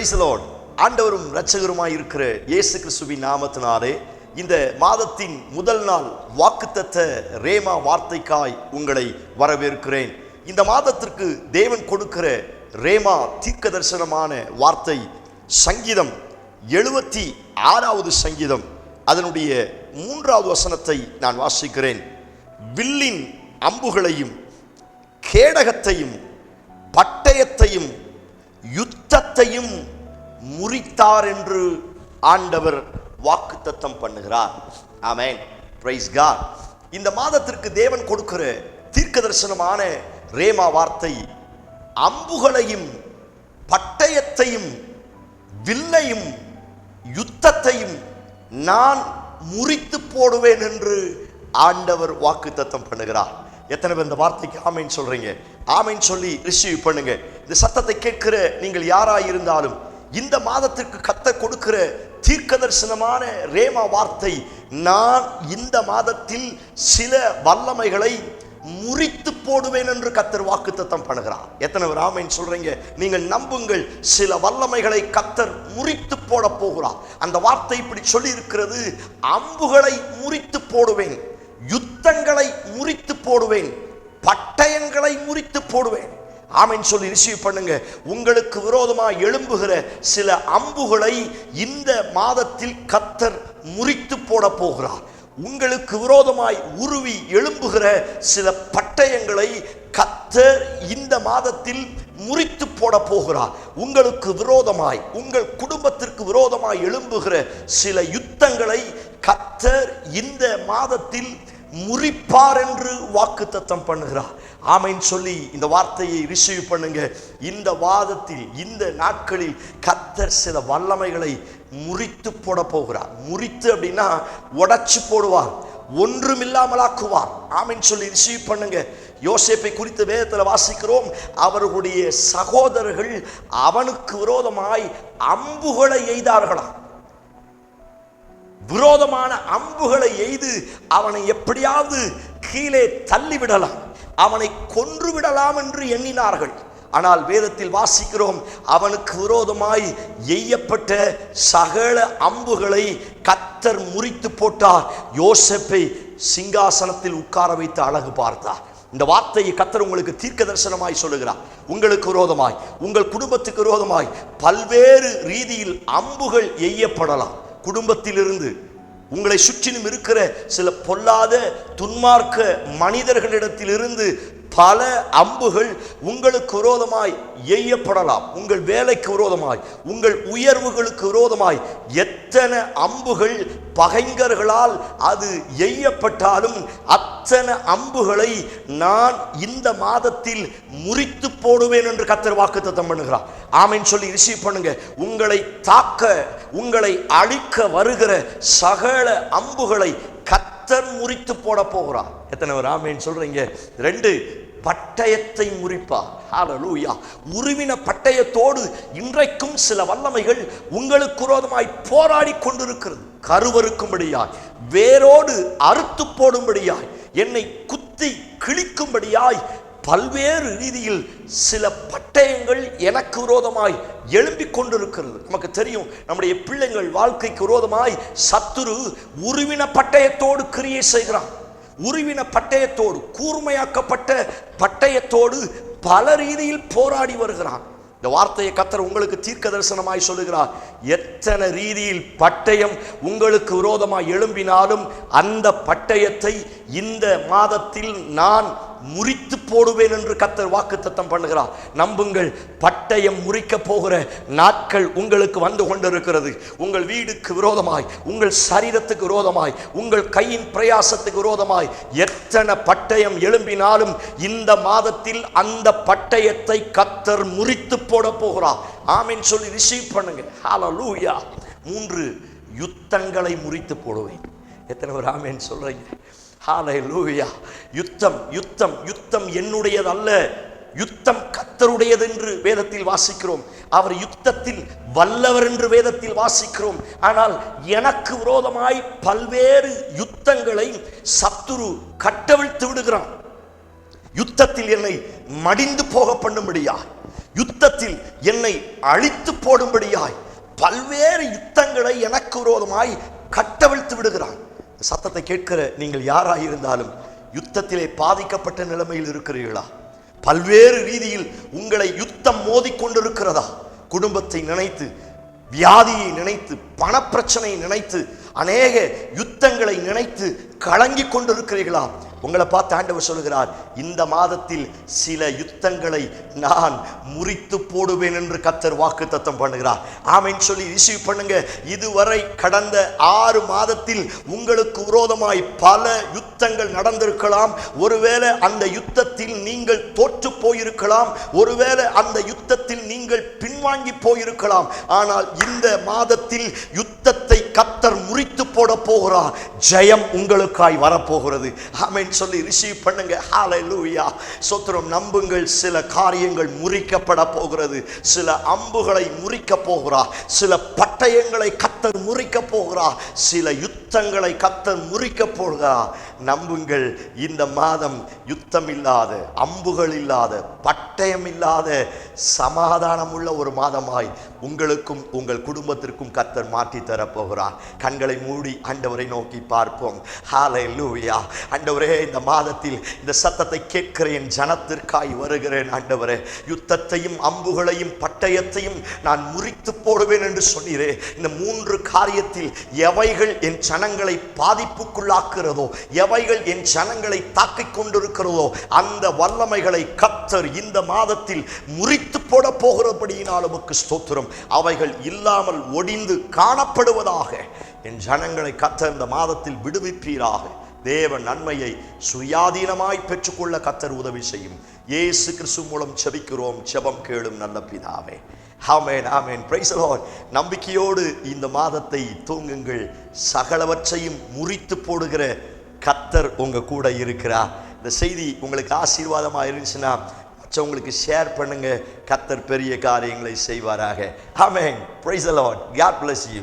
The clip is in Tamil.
பிரைஸ் ஆண்டவரும் இரட்சகருமாய் இருக்கிற இயேசு கிறிஸ்துவின் நாமத்தினாலே இந்த மாதத்தின் முதல் நாள் வாக்குத்தத்த ரேமா வார்த்தைக்காய் உங்களை வரவேற்கிறேன். இந்த மாதத்திற்கு தேவன் கொடுக்கிற ரேமா தீர்க்க தரிசனமான வார்த்தை சங்கீதம் எழுபத்தி ஆறாவது சங்கீதம். அதனுடைய மூன்றாவது வசனத்தை நான் வாசிக்கிறேன். வில்லின் அம்புகளையும் கேடகத்தையும் பட்டயத்தையும் யுத்தத்தையும் முறித்தார் என்று ஆண்டவர் வாக்குத்தத்தம் பண்ணுகிறார். ஆமேன். பிரைஸ் காட் இந்த மாதத்திற்கு தேவன் கொடுக்கிற தீர்க்க தரிசனமான ரேமா வார்த்தை அம்புகளையும் பட்டயத்தையும் வில்லையும் யுத்தத்தையும் நான் முறித்து போடுவேன் என்று ஆண்டவர் வாக்குத்தத்தம் பண்ணுகிறார். எத்தனை பேர் இந்த வார்த்தைக்கு ஆமைன்னு சொல்றீங்க? ஆமைன்னு சொல்லி ரிசீவ் பண்ணுங்க. இந்த சத்தத்தை கேட்கிற நீங்கள் யாராக இருந்தாலும் இந்த மாதத்திற்கு கத்த கொடுக்கிற தீர்க்க தரிசனமான ரேமா வார்த்தை நான் இந்த மாதத்தில் சில வல்லமைகளை முறித்து போடுவேன் என்று கத்தர் வாக்குத்தத்தம் பண்ணுகிறார். எத்தனை பேர் ஆமைன்னு சொல்றீங்க? நீங்கள் நம்புங்கள் சில வல்லமைகளை கத்தர் முறித்து போட போகிறார். அந்த வார்த்தை இப்படி சொல்லி இருக்கிறது அம்புகளை முறித்து போடுவேன். யுத்தங்களை முறித்து போடுவேன் பட்டயங்களை முறித்து போடுவேன். ஆமின் சொல்லி ரிசீவ் பண்ணுங்க. உங்களுக்கு விரோதமாக எழும்புகிற சில அம்புகளை இந்த மாதத்தில் கத்தர் முறித்து போட போகிறார். உங்களுக்கு விரோதமாய் உருவி எழும்புகிற சில பட்டயங்களை கத்தர் இந்த மாதத்தில் முறித்து போட போகிறார். உங்களுக்கு விரோதமாய் உங்கள் குடும்பத்திற்கு விரோதமாய் எழும்புகிற சில யுத்தங்களை கத்தர் இந்த மாதத்தில் முறிப்பார் என்று வாக்குத்தத்தம் பண்ணுகிறார். ஆமைன்னு சொல்லி இந்த வார்த்தையை ரிசீவ் பண்ணுங்க. இந்த வாதத்தில் இந்த நாட்களில் கத்தர் சில வல்லமைகளை முறித்து போட போகிறார். முறித்து அப்படின்னா உடைச்சு போடுவார் ஒன்றுமில்லாமலாக்குவார். ஆமைன்னு சொல்லி ரிசீவ் பண்ணுங்க. யோசேப்பை குறித்து வேதத்தில் வாசிக்கிறோம். அவர்களுடைய சகோதரர்கள் அவனுக்கு விரோதமாய் அம்புகளை எய்தார்களாம். விரோதமான அம்புகளை எய்து அவனை எப்படியாவது கீழே தள்ளிவிடலாம். அவனை கொன்று விடலாம் என்று எண்ணினார்கள். ஆனால் வேதத்தில் வாசிக்கிறோம் அவனுக்கு விரோதமாய் எய்யப்பட்ட சகல அம்புகளை கத்தர் முறித்து போட்டார். யோசப்பை சிங்காசனத்தில் உட்கார வைத்து அழகு பார்த்தார். இந்த வார்த்தையை கத்தர் உங்களுக்கு தீர்க்க தரிசனமாய் சொல்லுகிறார். உங்களுக்கு விரோதமாய் உங்கள் குடும்பத்துக்கு விரோதமாய் பல்வேறு ரீதியில் அம்புகள் எய்யப்படலாம். குடும்பத்திலிருந்து உங்களை சுற்றிலும் இருக்கிற சில பொல்லாத துன்மார்க்க மனிதர்களிடத்திலிருந்து பல அம்புகள் உங்களுக்கு விரோதமாய் எய்யப்படலாம். உங்கள் வேலைக்கு விரோதமாய் உங்கள் உயர்வுகளுக்கு விரோதமாய் எத்தனை அம்புகள் பகைஞர்களால் அது எய்யப்பட்டாலும் அத்தனை அம்புகளை நான் இந்த மாதத்தில் முறித்து போடுவேன் என்று கத்தர் வாக்குத்தத்தம் பண்ணுகிறார். ஆமைன்னு சொல்லி ரிசீவ் பண்ணுங்க. உங்களை தாக்க உங்களை அழிக்க வருகிற சகல அம்புகளை கத்தர் முறித்து போட போகிறார். எத்தனை பேர் ஆமேன்னு சொல்றீங்க? ரெண்டு பட்டயத்தை முறிப்பா ஹalleluya உருவின பட்டயத்தோடு இன்றைக்கும் சில வல்லமைகள் உங்களுக்கு விரோதமாய் போராடி கொண்டிருக்கிறது. கருவறுக்கும்படியாய் வேரோடு அறுத்து போடும்படியாய் என்னை குத்தி கிழிக்கும்படியாய் பல்வேறு ரீதியில் சில பட்டயங்கள் எனக்கு விரோதமாய் எழும்பிக் கொண்டிருக்கிறது. நமக்கு தெரியும் நம்முடைய பிள்ளைங்கள் வாழ்க்கைக்கு விரோதமாய் சத்துரு உருவின பட்டயத்தோடு கிரியை செய்கிறான். உருவின பட்டயத்தோடு கூர்மையாக்கப்பட்ட பட்டயத்தோடு பல ரீதியில் போராடி வருகிறான். இந்த வார்த்தையை கத்தர் உங்களுக்கு தீர்க்க தரிசனமாய் சொல்லுகிறார். எத்தனை ரீதியில் பட்டயம் உங்களுக்கு விரோதமாய் எழும்பினாலும் அந்த பட்டயத்தை இந்த மாதத்தில் நான் முறித்து போடுவேன் என்று கத்தர் வாக்குத்தத்தம் பண்ணுகிறார். நம்புங்கள் பட்டயம் முறிக்க போகிற நாட்கள் உங்களுக்கு வந்து கொண்டிருக்கிறது. உங்கள் வீடுக்கு விரோதமாய் உங்கள் சரீரத்துக்கு விரோதமாய் உங்கள் கையின் பிரயாசத்துக்கு விரோதமாய் எத்தனை பட்டயம் எழும்பினாலும் இந்த மாதத்தில் அந்த பட்டயத்தை கத்தர் முறித்து போட போகிறார். ஆமீன் சொல்லி ரிசீவ் பண்ணுங்க. லூயா மூன்று யுத்தங்களை முறித்து போடுவேன். எத்தனை பேர் ஆமேன் ஹாலை ஹalleluya யுத்தம் யுத்தம் யுத்தம் என்னுடையது அல்ல யுத்தம் கத்தருடையது என்று வேதத்தில் வாசிக்கிறோம். அவர் யுத்தத்தில் வல்லவர் என்று வேதத்தில் வாசிக்கிறோம். ஆனால் எனக்கு விரோதமாய் பல்வேறு யுத்தங்களை சத்துரு கட்டவிழ்த்து விடுகிறான். யுத்தத்தில் என்னை மடிந்து போக பண்ணும்படியா யுத்தத்தில் என்னை அழித்து போடும்படியாய் பல்வேறு யுத்தங்களை எனக்கு விரோதமாய் கட்டவிழ்த்து விடுகிறான். சத்தத்தை கேட்கிற நீங்கள் யாராக இருந்தாலும் யுத்தத்திலே பாதிக்கப்பட்ட நிலைமையில் இருக்கிறீர்களா? பல்வேறு ரீதியில் உங்களை யுத்தம் மோதிக்கொண்டிருக்கிறதா குடும்பத்தை நினைத்து வியாதியை நினைத்து பணப்பிரச்சனையை நினைத்து அநேக யுத்தங்களை நினைத்து கலங்கி கொண்டிருக்கிறீர்களா உங்களை பார்த்து ஆண்டவர் சொல்கிறார் இந்த மாதத்தில் சில யுத்தங்களை நான் முறித்து போடுவேன் என்று கத்தர் வாக்கு தத்தம் பண்ணுகிறார். ஆமைன்னு சொல்லி ரிசீவ் பண்ணுங்க. இதுவரை கடந்த ஆறு மாதத்தில் உங்களுக்கு விரோதமாய் பல யுத்தங்கள் நடந்திருக்கலாம். ஒருவேளை அந்த யுத்தத்தில் நீங்கள் தோற்று போயிருக்கலாம். ஒருவேளை அந்த யுத்தத்தில் நீங்கள் பின்வாங்கி போயிருக்கலாம். ஆனால் இந்த மாதத்தில் யுத்தத்தை கத்தர் முறித்து போட போகிறார். ஜெயம் உங்களுக்காய் வரப்போகிறது. ஆமென். சொல்லி ரிசீவ் பண்ணுங்க. ஹalleluya சோத்திரம் நம்புங்கள். சில காரியங்கள் முறிக்கப்பட போகிறது. சில அம்புகளை முறிக்க போகிறார் சில பட்டயங்களை கத்தர் முறிக்க போகிறார் சில யுத்தங்களை கத்தர் முறிக்க போகிறார் நம்புங்கள் இந்த மாதம் யுத்தம் இல்லாத அம்புகள் இல்லாத பட்டயம் இல்லாத சமாதானம் உள்ள ஒரு மாதமாய் உங்களுக்கும் உங்கள் குடும்பத்திற்கும் கத்தர் மாற்றி தரப்போகிறார். கண்களை மூடி அண்டவரை நோக்கி பார்ப்போம். ஹாலை லூயா அண்டவரே இந்த மாதத்தில் இந்த சத்தத்தை கேட்கிற என் ஜனத்திற்காய் வருகிறேன் ஆண்டவரே. யுத்தத்தையும் அம்புகளையும் பட்டயத்தையும் நான் முறித்து போடுவேன் என்று சொன்னீரே. இந்த மூன்று காரியத்தில் எவைகள் என் சனங்களை பாதிப்புக்குள்ளாக்குறதோ எவைகள் என் சனங்களை தாக்கிக் கொண்டிருக்கிறதோ அந்த வல்லமைகளை கத்தர் இந்த மாதத்தில் முறித்து போட போகிறபடியினால் உமக்கு ஸ்தோத்திரம். அவைகள் இல்லாமல் ஒடிந்து காணப்படுவதாக என் ஜனங்களை கத்தர் இந்த மாதத்தில் விடுவிப்பீராக. தேவ நன்மையை சுயாதீனமாய் பெற்றுக்கொள்ள கத்தர் உதவி செய்யும். ஏசு கிறிஸ்து மூலம் செபிக்கிறோம் செபம் கேளும் நல்ல பிதாவே. ஹாமேன் ஆமேன். பிரைஸ் லார்ட் நம்பிக்கையோடு இந்த மாதத்தை தூங்குங்கள். சகலவற்றையும் முறித்து போடுகிற கத்தர் உங்க கூட இருக்கிறார். இந்த செய்தி உங்களுக்கு ஆசீர்வாதமாக இருந்துச்சுன்னா மற்றவங்களுக்கு ஷேர் பண்ணுங்கள் கத்தர் பெரிய காரியங்களை செய்வாராக. Amen. Praise Lord God bless you